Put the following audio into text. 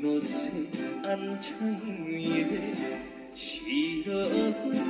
정로새 안창 위에 실어주